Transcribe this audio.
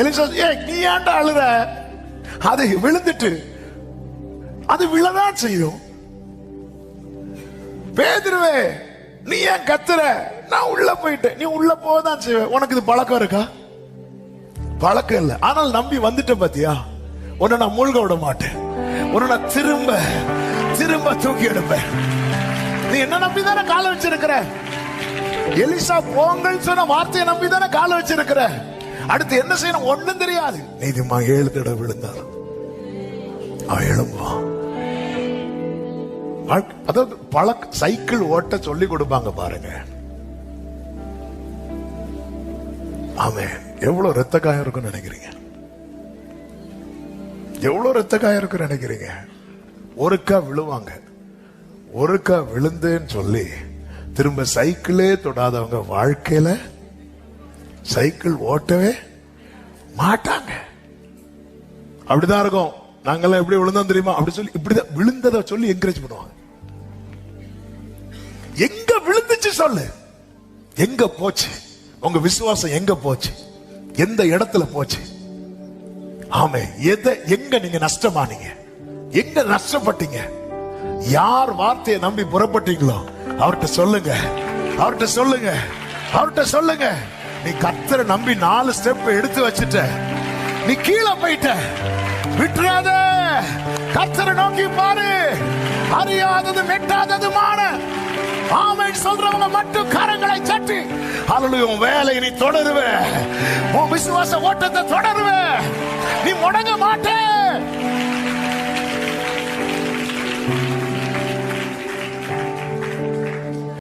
Elisha ஏ நீ ஏன்டா அழுற அது விழுந்துட்டு அது விழதான் செய்யும். பேதுருவே நீ ஏன் கத்துற? நான் உள்ள போயிட்டேன். நீ உள்ள போதான் செய்வ. உனக்கு இது பழக்கம் இருக்கா? பழக்கம் இல்ல. ஆனால் நம்பி வந்துட்ட பாத்தியா? உன்னை நான் மூழ்க விட மாட்டேன். உன்னை நான் திரும்ப திரும்ப தூக்கி எடுப்பேன். நீ என்ன நம்பி தானே காலை வச்சிருக்கிற? எலிசா போங்கன்னு சொன்ன வார்த்தையை நம்பி தானே காலை வச்சிருக்கிற? அடுத்து என்ன செய்யணும்? ஒண்ணும் தெரியாது. நீதிமா ஏழு தடவை விழுந்தாலும் அவன் எழும்புவான். அதாவது பழக்க சைக்கிள் ஓட்ட சொல்லி கொடுப்பாங்க பாருங்க. ஆமே எவ்வளவு ரத்த காயம் இருக்கும்னு நினைக்கிறீங்க? எவ்வளவு ரத்த காயம் இருக்கும்னு நினைக்கிறீங்க? ஒருக்கா விழுவாங்க. ஒருக்கா விழுந்தேன்னு சொல்லி திரும்ப சைக்கிளே தொடாதவங்க வாழ்க்கையில சைக்கிள் ஓட்டவே மாட்டாங்க. அப்படிதான் இருக்கும். நாங்கெல்லாம் எப்படி விழுந்தோம் தெரியுமா? அப்படி சொல்லி இப்படிதான் விழுந்ததை சொல்லி என்கரேஜ் பண்ணுவாங்க. எங்க விழுந்துச்சு சொல்லு. எங்க போச்சு? உங்க விசுவாசம் எங்க போச்சு? எந்த இடத்துல போச்சு? ஆமே எதை எங்க நீங்க நஷ்டமானீங்க? எங்க நஷ்டப்பட்டீங்க? யார் வார்த்தையை நம்பி புறப்பட்டீங்களோ அவர்கிட்ட சொல்லுங்க. அவர்கிட்ட சொல்லுங்க. அவர்கிட்ட சொல்லுங்க. நீ கத்தரை நம்பி நாலு ஸ்டெப் எடுத்து வச்சுட்ட. நீ கீழே போயிட்ட. விட்டுறாத. கத்தரை நோக்கி பாரு. அறியாதது மெட்டாதது மான ஆமை சொல்றவங்க மட்டும் கரங்களை சட்டி அவளுடைய வேலை நீ தொடருவ. உன் விசுவாச ஓட்டத்தை தொடருவ. நீ முடங்க மாட்டே.